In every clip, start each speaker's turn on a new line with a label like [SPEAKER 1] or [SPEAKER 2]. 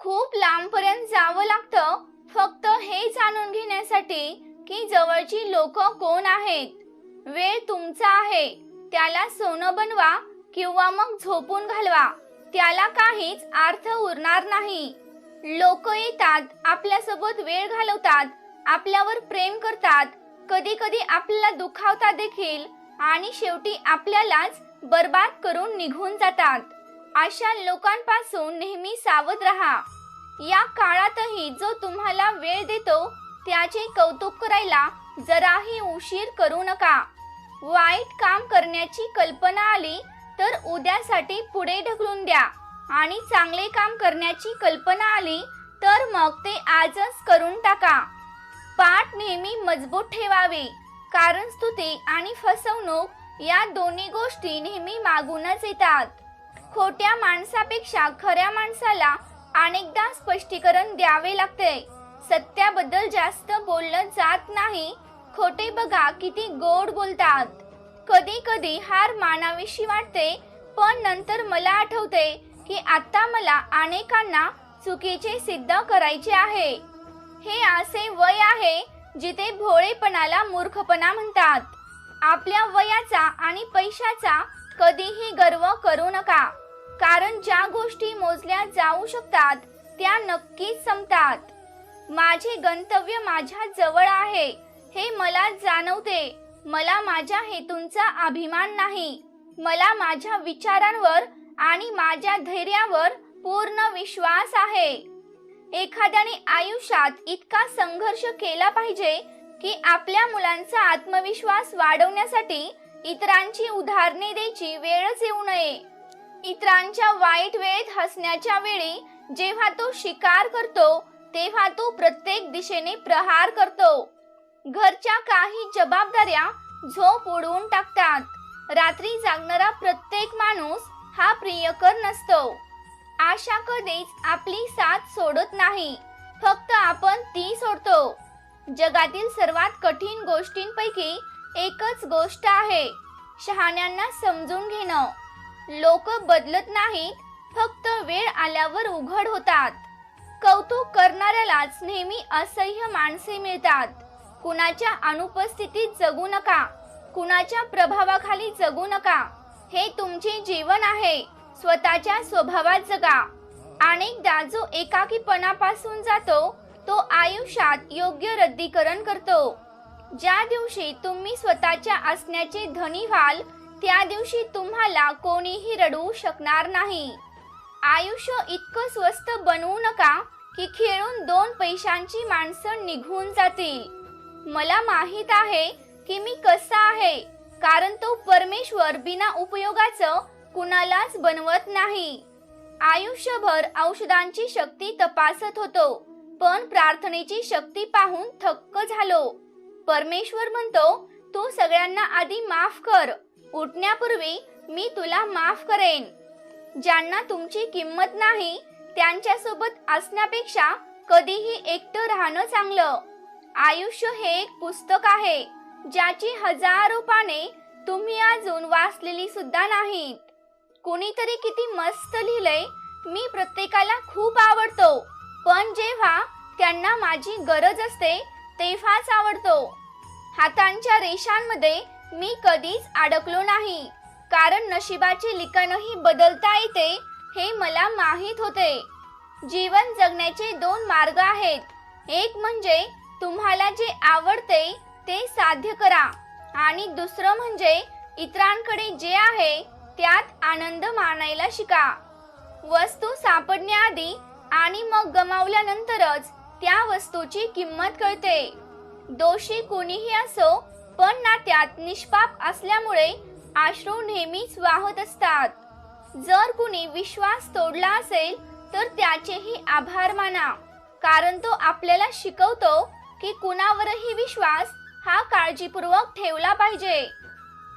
[SPEAKER 1] खूप लांबपर्यंत जावं लागतं. फक्त हे जाणून घेण्यासाठी की जवळची लोक कोण आहेत? वेळ तुमचा आहे. त्याला सोनं बनवा किंवा मग झोपून घालवा. त्याला काहीच अर्थ उरणार नाही. लोक येतात आपल्यासोबत वेळ घालवतात आपल्यावर प्रेम करतात. कधी कधी आपल्याला दुखावतात देखील आणि शेवटी आपल्यालाच बर्बाद करून निघून जातात. अशा लोकांपासून नेहमी सावध राहा. या काळातही जो तुम्हाला वेळ देतो त्याचे कौतुक करायला जराही उशीर करू नका. वाईट काम करण्याची कल्पना आली तर उद्यासाठी पुढे ढकलून द्या. आणि चांगले काम करण्याची कल्पना आली तर मग ते आजच करून टाका. पाठ नेहमी मजबूत ठेवावे. कारण स्तुती आणि फसवणूक या दोन्ही गोष्टी नेहमी मागूनच येतात. खोट्या माणसापेक्षा खऱ्या माणसाला अनेकदा स्पष्टीकरण द्यावे लागते. सत्याबद्दल जास्त बोललं जात नाही. खोटे बघा किती गोड बोलतात. कधी कधी हार मानावीशी वाटते पण नंतर मला आठवते की आता मला अनेकांना चुकीचे सिद्ध करायचे आहे. हे असे वय आहे जिथे भोळेपणाला मूर्खपणा म्हणतात. आपल्या वयाचा आणि पैशाचा कधीही गर्व करू नका. कारण ज्या गोष्टी मोजल्या जाऊ शकतात त्या नक्कीच संपतात. माझे गंतव्य माझ्या जवळ आहे हे मला जाणवते. मला माझ्या हेतूंचा अभिमान नाही. मला माझ्या विचारांवर आणि माझ्या धैर्यावर पूर्ण विश्वास आहे. एखाद्याने आयुष्यात इतका संघर्ष केला पाहिजे की आपल्या मुलांचा आत्मविश्वास वाढवण्यासाठी इतरांची उदाहरणे द्यायची वेळच येऊ नये. इतरांच्या वाईट वेळेत हसण्याच्या वेळी जेव्हा तो शिकार करतो तेव्हा तो प्रत्येक दिशेने प्रहार करतो. घरच्या काही जबाबदाऱ्या झोप उडवून टाकतात. रात्री जागणारा प्रत्येक माणूस हा प्रियकर नसतो. आशा कधीच आपली साथ सोडत नाही. फक्त आपण ती सोडतो. जगातील सर्वात कठीण गोष्टींपैकी एकच गोष्ट आहे शहाण्यांना समजून घेणं. लोक बदलत नाहीत फक्त वेळ आल्यावर उघड होतात. कौतुक करणाऱ्यालाच नेहमी असह्य माणसे मिळतात. कुणाच्या अनुपस्थितीत जगू नका कुणाच्या प्रभावाखाली जगू नका. हे तुमचे जीवन आहे स्वतःच्या स्वभावात जगा. अनेकदा जो एकाकीपणापासून जातो तो आयुष्यात योग्य रद्दीकरण करतो. ज्या दिवशी तुम्ही स्वतःच्या असण्याचे धनी व्हाल त्या दिवशी तुम्हाला कोणीही रडवू शकणार नाही. आयुष्य इतकं स्वस्त बनवू नका की खेळून दोन पैशांची माणसं निघून जातील. मला माहीत आहे की मी कसा आहे कारण तो परमेश्वर बिना उपयोगाचं कुणालाच बनवत नाही. आयुष्यभर औषधांची शक्ती तपासत होतो पण प्रार्थनेची शक्ती पाहून थक्क झालो. परमेश्वर म्हणतो तू सगळ्यांना आधी माफ कर उठण्यापूर्वी मी तुला माफ करेन. ज्यांना तुमची किंमत नाही त्यांच्यासोबत असण्यापेक्षा कधीही एकटं राहणं चांगलं. आयुष्य हे एक पुस्तक आहे ज्याची हजारो पाने तुम्ही अजून वाचलेली सुद्धा नाहीत. कुणीतरी किती मस्त लिहिलंय मी प्रत्येकाला खूप आवडतो. पण जेव्हा त्यांना माझी गरज असते तेव्हाच आवडतो. हातांच्या रेषांमध्ये मी कधीच अडकलो नाही. कारण नशिबाचे लिखाणही बदलता येते हे मला माहीत होते. जीवन जगण्याचे दोन मार्ग आहेत. एक म्हणजे तुम्हाला जे आवडते ते साध्य करा आणि दुसरं म्हणजे इतरांकडे जे आहे त्यात आनंद मानायला शिका. वस्तू सापडण्याआधी आणि मग गमावल्यानंतरच त्या वस्तूची किंमत कळते. दोषी कोणीही असो पण नात्यात निष्पाप असल्यामुळे आश्रू नेहमीच वाहत असतात. जर कुणी विश्वास तोडला असेल तर त्याचेही आभार माना. कारण तो आपल्याला शिकवतो की कुणावरही विश्वास हा काळजीपूर्वक ठेवला पाहिजे.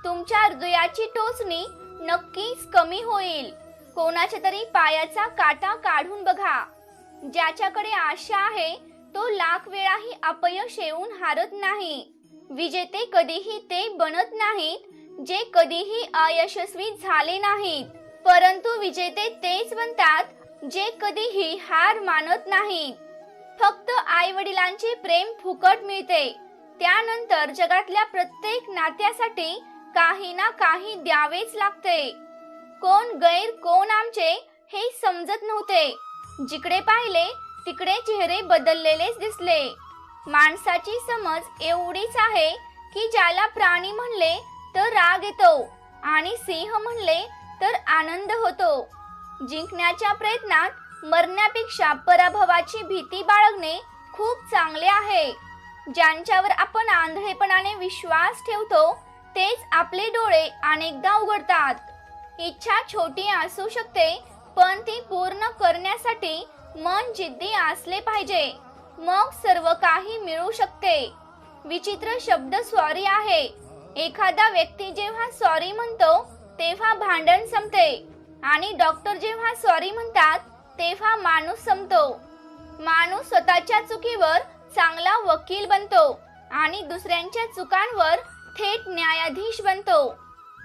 [SPEAKER 1] तुमच्या हृदयाची टोचणी नक्कीच कमी होईल. कोणाच्या तरी पायाचा काटा काढून बघा. ज्याच्याकडे आशा आहे तो लाख वेळाही अपयश येऊन हारत नाही. विजेते कधीही ते बनत नाहीत जे कधीही अयशस्वी झाले नाहीत. परंतु विजेते तेच बनतात जे कधीही हार मानत नाहीत. फक्त आई वडिलांचे प्रेम फुकट मिळते. त्यानंतर जगातल्या प्रत्येक नात्यासाठी काही ना काही द्यावेच लागते. कोण गैर कोण आमचे हे समजत नव्हते. जिकडे पाहिले तिकडे चेहरे बदललेलेच दिसले. माणसाची समज एवढीच आहे की ज्याला प्राणी म्हणले तर राग येतो आणि सिंह म्हणले तर आनंद होतो. जिंकण्याच्या प्रयत्नात मरण्यापेक्षा पराभवाची भीती बाळगणे खूप चांगले आहे. ज्यांच्यावर आपण आंधळेपणाने विश्वास ठेवतो तेच आपले डोळे अनेकदा उघडतात. इच्छा छोटी असू शकते पण ती पूर्ण करण्यासाठी मन जिद्दी असले पाहिजे. मग सर्व काही मिळू शकते. विचित्र शब्द सॉरी आहे. एखादा व्यक्ती जेव्हा सॉरी म्हणतो तेव्हा भांडण संपते. आणि डॉक्टर जेव्हा सॉरी म्हणतात तेव्हा माणूस संपतो. माणूस स्वतःच्या चुकीवर चांगला वकील बनतो आणि दुसऱ्यांच्या चुकांवर थेट न्यायाधीश बनतो.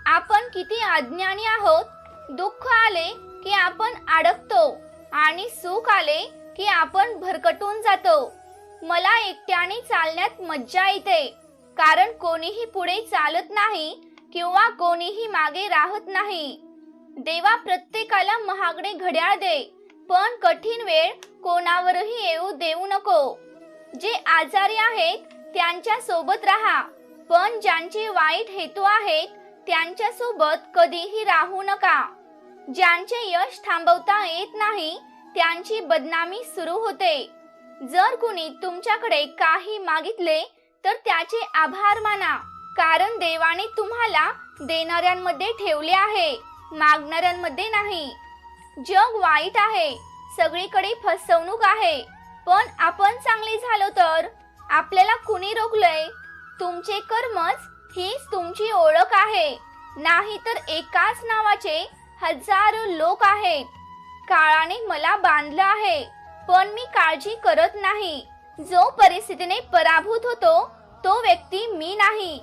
[SPEAKER 1] आपण किती अज्ञानी आहोत दुःख आले की आपण अडकतो आणि सुख आले की आपण भरकटून जातो. मला एकट्याने चालण्यात मज्जा येते. कारण कोणीही पुढे चालत नाही किंवा कोणीही मागे राहत नाही. देवा प्रत्येकाला महागडे घड्याळ दे पण कठीण वेळ कोणावरही येऊ देऊ नको. जे आजारी आहेत त्यांच्यासोबत राहा पण ज्यांचे वाईट हेतू आहेत त्यांच्यासोबत कधीही राहू नका. ज्यांचे यश थांबवता येत नाही त्यांची बदनामी सुरू होते. जर कुणी तुमच्याकडे काही मागितले तर त्याचे आभार माना कारण देवाने तुम्हाला देणाऱ्यांमध्ये ठेवले आहे मागणाऱ्यांमध्ये नाही. जग वाईट आहे सगळीकडे फसवणूक आहे पण आपण चांगले झालो तर? आपल्याला कुणी रोखलंय? तुमचे कर्मच हीच तुमची ओळख आहे. नाही तर एकाच नावाचे हजारो लोक आहेत. काळाने मला बांधलं आहे पण मी काळजी करत नाही. जो परिस्थितीने पराभूत होतो तो व्यक्ती मी नाही.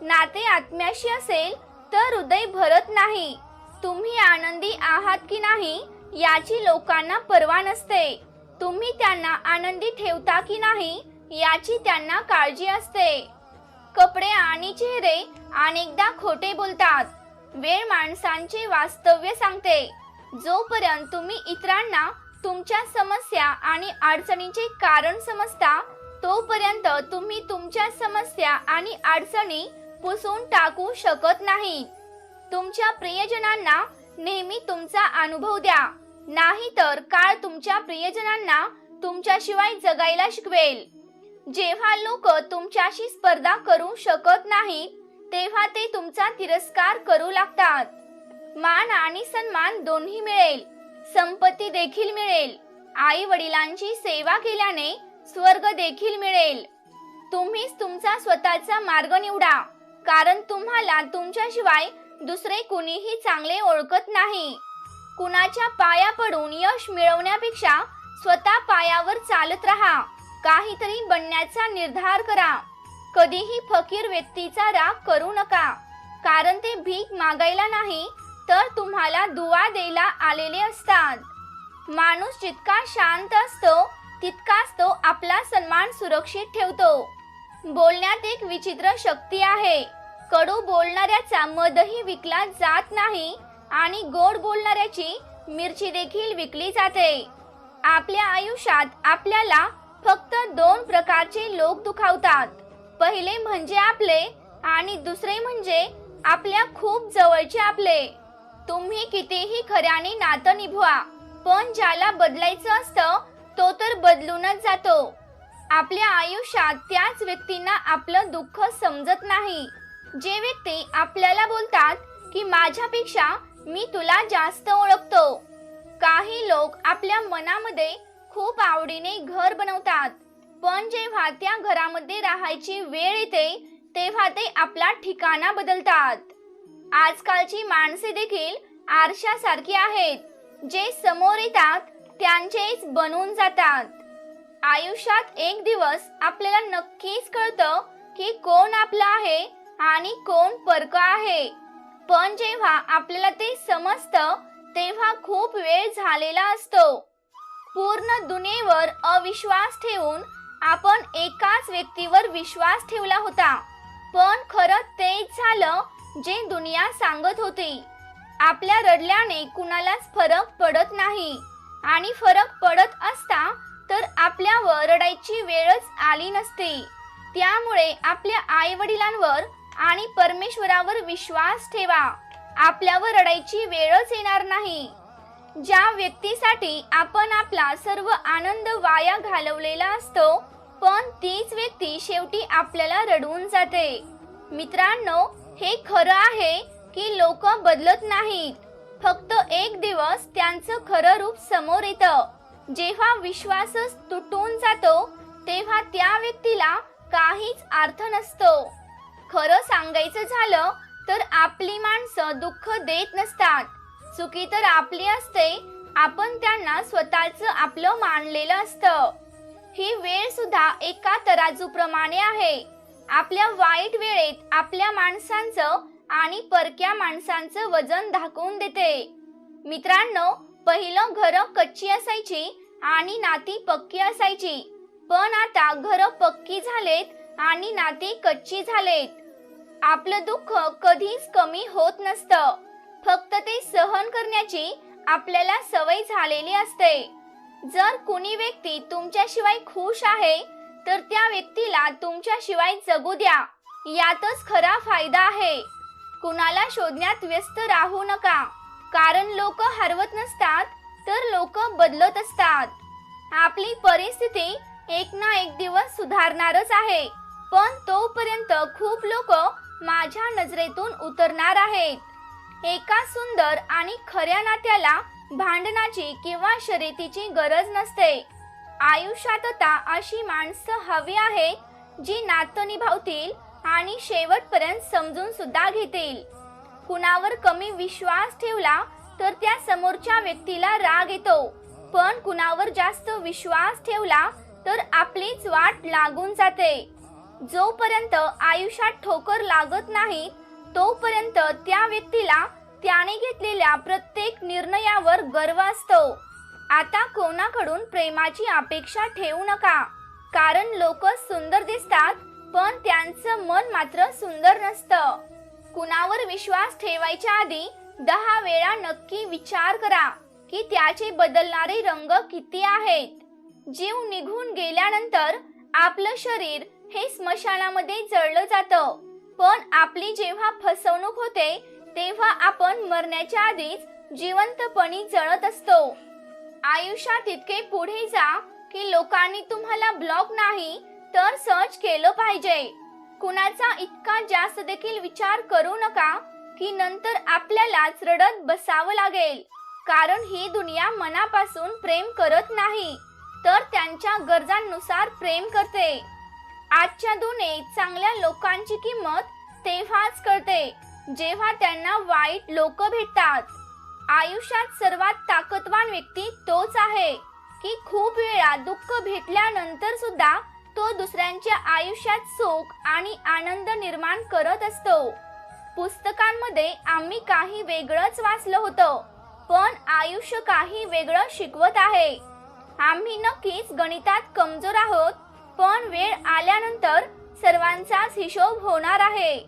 [SPEAKER 1] नाते आत्म्याशी असेल तर हृदय भरत नाही. तुम्ही आनंदी आहात की नाही याची लोकांना पर्वा नसते. तुम्ही त्यांना आनंदी ठेवता की नाही याची त्यांना काळजी असते. कपडे आणि चेहरे अनेकदा खोटे बोलतात. वेळ माणसांचे वास्तव्य सांगते. जोपर्यंत तुम्ही इतरांना तुमच्या समस्या आणि अडचणीचे कारण समजता तोपर्यंत तुम्ही तुमच्या समस्या आणि अडचणी पुसून टाकू शकत नाही. तुमच्या प्रियजनांना नेहमी तुमचा अनुभव द्या. नाहीतर काळ तुमच्या प्रियजनांना तुमच्याशिवाय जगायला शिकवेल. जेव्हा लोक तुमच्याशी स्पर्धा करू शकत नाही तेव्हा ते तुमचा तिरस्कार करू लागतात. मान आणि सन्मान दोन्ही मिळेल. संपत्ती देखील मिळेल. आई वडिलांची सेवा केल्याने स्वर्ग देखील मिळेल. तुम्हीच तुमचा स्वतःचा मार्ग निवडा. कारण तुम्हाला तुमच्याशिवाय दुसरे कुणीही चांगले ओळखत नाही. कुणाच्या पाया पडून यश मिळवण्यापेक्षा स्वतः पायावर चालत राहा. काहीतरी बनण्याचा निर्धार करा. कधीही फकीर व्यक्तीचा राग करू नका. कारण ते भीक मागायला नाही तर तुम्हाला दुवा द्यायला आलेले असतात. माणूस जितका शांत असतो तितकाच तो आपला सन्मान सुरक्षित ठेवतो. बोलण्यात एक विचित्र शक्ती आहे. कडू बोलणाऱ्याचा मदही विकला जात नाही आणि गोड बोलणाऱ्याची मिरची देखील विकली जाते. आपल्या आयुष्यात आपल्याला फक्त दोन प्रकारचे लोक दुखावतात. पहिले म्हणजे आपले आणि दुसरे म्हणजे आपल्या खूप जवळचे आपले. तुम्ही कितीही खऱ्याने नातं निभवा पण ज्याला बदलायचं असतं तो तर बदलूनच जातो. आपल्या आयुष्यात त्याच व्यक्तींना आपलं दुःख समजत नाही. जे व्यक्ती आपल्याला बोलतात की माझ्यापेक्षा मी तुला जास्त ओळखतो. काही लोक आपल्या मनामध्ये खूप आवडीने घर बनवतात पण जेव्हा त्या घरामध्ये राहायची वेळ येते तेव्हा ते आपला ठिकाणा बदलतात. आजकालची माणसे देखील आरशासारखी आहेत जे समोर येतात त्यांचेच बनून जातात. आयुष्यात एक दिवस आपल्याला नक्कीच कळतं की कोण आपलं आहे आणि कोण परक आहे. पण जेव्हा आपल्याला ते समजतं तेव्हा खूप वेळ झालेला असतो. पूर्ण दुनियेवर अविश्वास ठेवून आपण एकाच व्यक्तीवर विश्वास ठेवला होता. पण खरं तेच झालं जे दुनिया सांगत होती आपल्या रडल्याने कुणालाच फरक पडत नाही. आणि फरक पडत असता तर आपल्यावर रडायची वेळच आली नसती. त्यामुळे आपल्या आई वडिलांवर आणि परमेश्वरावर विश्वास ठेवा. आपल्यावर रडायची वेळच येणार नाही. ज्या व्यक्तीसाठी आपण आपला सर्व आनंद वाया घालवलेला असतो पण तीच व्यक्ती शेवटी आपल्याला रडवून जाते. मित्रांनो हे खरं आहे की लोक बदलत नाहीत. फक्त एक दिवस त्यांचं खरं रूप समोर येतं. जेव्हा विश्वासच तुटून जातो तेव्हा त्या व्यक्तीला काहीच अर्थ नसतो. खरं सांगायचं झालं तर आपली माणसं दुःख देत नसतात. चुकी तर आपली असते आपण त्यांना स्वतःच आपलं मानलेलं असतं. ही वेळ सुद्धा एका तराजूप्रमाणे आहे. आपल्या वाईट वेळेत आपल्या माणसांचं आणि परक्या माणसांचं वजन दाखवून देते. मित्रांनो पहिलं घर कच्ची असायची आणि नाती पक्की असायची. पण आता घर पक्की झालेत आणि नाती कच्ची झालेत. आपलं दुःख कधीच कमी होत नसतं. फक्त ते सहन करण्याची आपल्याला सवय झालेली असते. जर कुणी व्यक्ती तुमच्याशिवाय खुश आहे तर त्या व्यक्तीला तुमच्याशिवाय जगू द्या. यातच खरा फायदा आहे. कुणाला शोधण्यात व्यस्त राहू नका. कारण लोक हरवत नसतात तर लोक बदलत असतात. आपली परिस्थिती एक ना एक दिवस सुधारणारच आहे. पण तोपर्यंत खूप लोक माझ्या नजरेतून उतरणार आहेत. एका सुंदर आणि खऱ्या नात्याला भांडणाची किंवा शर्यतीची गरज नसते. आयुष्यात आता अशी माणसं हवी आहे जी नातं निभावतील आणि शेवटपर्यंत समजून सुद्धा घेतील. कुणावर कमी विश्वास ठेवला तर त्या समोरच्या व्यक्तीला राग येतो. पण कुणावर जास्त विश्वास ठेवला तर आपलीच वाट लागून जाते. जोपर्यंत आयुष्यात ठोकर लागत नाही तोपर्यंत त्या व्यक्तीला त्याने घेतलेल्या प्रत्येक निर्णयावर गर्व असतो. आता कोणाकडून प्रेमाची अपेक्षा ठेवू नका. कारण लोक सुंदर दिसतात पण त्यांचं मन मात्र सुंदर नसतं. कुणावर विश्वास ठेवायच्या आधी दहा वेळा नक्की विचार करा की त्याचे बदलणारे रंग किती आहेत. जीव निघून गेल्यानंतर आपलं शरीर हे स्मशानामध्ये जळलं जातं. पण आपली जेव्हा फसवणूक होते तेव्हा आपण मरण्याच्या आधीच जिवंतपणी जळत असतो. आयुष्यात इतके पुढे जा की लोकांनी तुम्हाला ब्लॉक नाही तर सर्च केलं पाहिजे. कुणाचा इतका जास्त देखील विचार करू नका की नंतर आपल्यालाच रडत बसावं लागेल. कारण ही दुनिया मनापासून प्रेम करत नाही तर त्यांच्या गरजांनुसार प्रेम करते. आजच्या दुनियेत चांगल्या लोकांची किंमत तेव्हाच करते जेव्हा त्यांना वाईट लोक भेटतात. आयुष्यात सर्वात ताकदवान व्यक्ती तोच आहे. की खूप वेळा दुःख भेटल्यानंतर सुद्धा तो दुसऱ्यांच्या आयुष्यात सुख आणि आनंद निर्माण करत असतो. पुस्तकांमध्ये आम्ही काही वेगळंच वाचलं होतं पण आयुष्य काही वेगळं शिकवत आहे. आम्ही नक्कीच गणितात कमजोर आहोत पण वेळ आल्यानंतर सर्वांचाच हिशोब होणार आहे.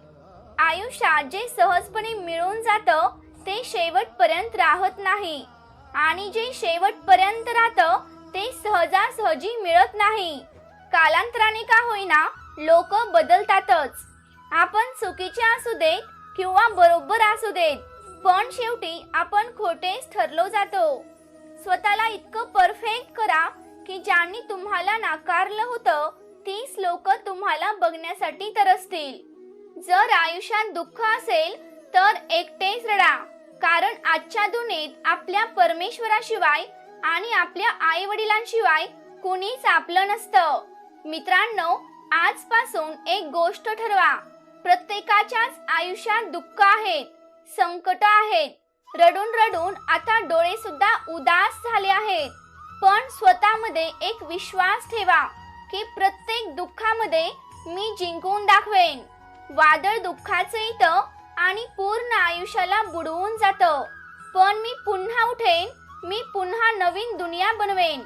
[SPEAKER 1] आयुष्यात जे सहजपणे मिळून जातं ते शेवटपर्यंत राहत नाही. आणि जे शेवटपर्यंत राहतं ते सहजासहजी मिळत नाही. कालांतराने का होईना लोक बदलतातच. आपण चुकीचे असू देत किंवा बरोबर असू देत पण शेवटी आपण खोटेच ठरलो जातो. स्वतःला इतकं परफेक्ट करा की ज्यांनी तुम्हाला नाकारलं होतं तीच लोक तुम्हाला बघण्यासाठी तरसतील. जर आयुष्यात दुःख असेल तर एकटेच रडा. कारण आजच्या दुनियेत आपल्या परमेश्वराशिवाय आणि आपल्या आई वडिलांशिवाय कुणीच आपलं नसतं. मित्रांनो आजपासून एक गोष्ट ठरवा. प्रत्येकाच्याच आयुष्यात दुःख आहेत संकट आहेत. रडून रडून आता डोळे सुद्धा उदास झाले आहेत. पण स्वतःमध्ये एक विश्वास ठेवा की प्रत्येक दुःखामध्ये मी जिंकून दाखवेन. वादळ दुःखाचं इथं आणि पूर्ण आयुष्याला बुडवून जातं. पण मी पुन्हा उठेन मी पुन्हा नवीन दुनिया बनवेन.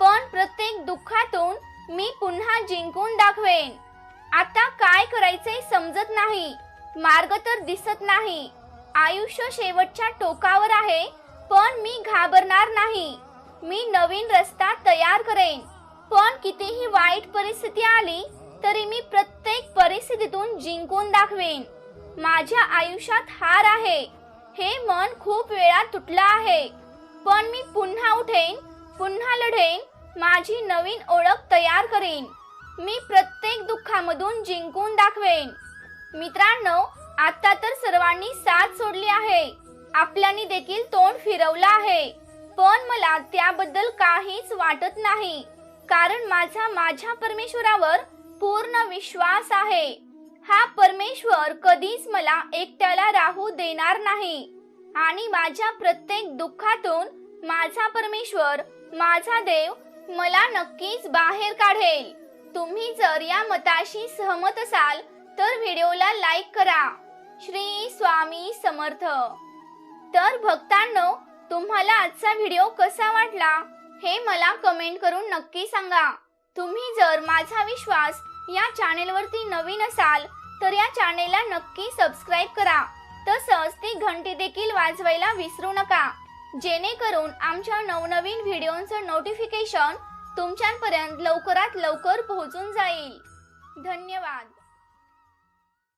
[SPEAKER 1] पण प्रत्येक दुःखातून मी पुन्हा जिंकून दाखवेन. आता काय करायचे समजत नाही. मार्ग तर दिसत नाही. आयुष्य शेवटच्या टोकावर आहे पण मी घाबरणार नाही. मी नवीन रस्ता तयार करेन. पण कितीही वाईट परिस्थिती आली तरी मी प्रत्येक परिस्थितीतून जिंकून दाखवेन. माझ्या आयुष्यात हार आहे. हे मन खूप वेळा तुटलं आहे. पण मी पुन्हा उठेन पुन्हा लढेन माझी नवीन ओळख तयार करेन. मी प्रत्येक दुःखामधून जिंकून दाखवेन. मित्रांनो आता तर सर्वांनी साथ सोडली आहे. आपल्यानी देखील तोंड फिरवलं आहे. पण मला त्याबद्दल काहीच वाटत नाही. कारण माझा माझ्या परमेश्वरावर पूर्ण विश्वास आहे. हा परमेश्वर कधीच मला एकट्याला राहू देणार नाही. आणि माझ्या प्रत्येक दुःखातून माझा परमेश्वर माझा देव मला नक्कीच बाहेर काढेल. तुम्ही जर या मताशी सहमत असाल तर व्हिडिओला लाईक करा. श्री स्वामी समर्थ. तर भक्तांनो तुम्हाला आजचा व्हिडिओ कसा वाटला हे मला कमेंट करून नक्की सांगा. तुम्ही जर माझा विश्वास या चॅनेलवरती नवीन असाल तर या चॅनेलला नक्की सबस्क्राईब करा. तसंच ती घंटी देखील वाजवायला विसरू नका. जेणेकरून आमच्या नवनवीन व्हिडिओंचं नोटिफिकेशन तुमच्यापर्यंत लवकरात लवकर पोहोचून जाईल. धन्यवाद.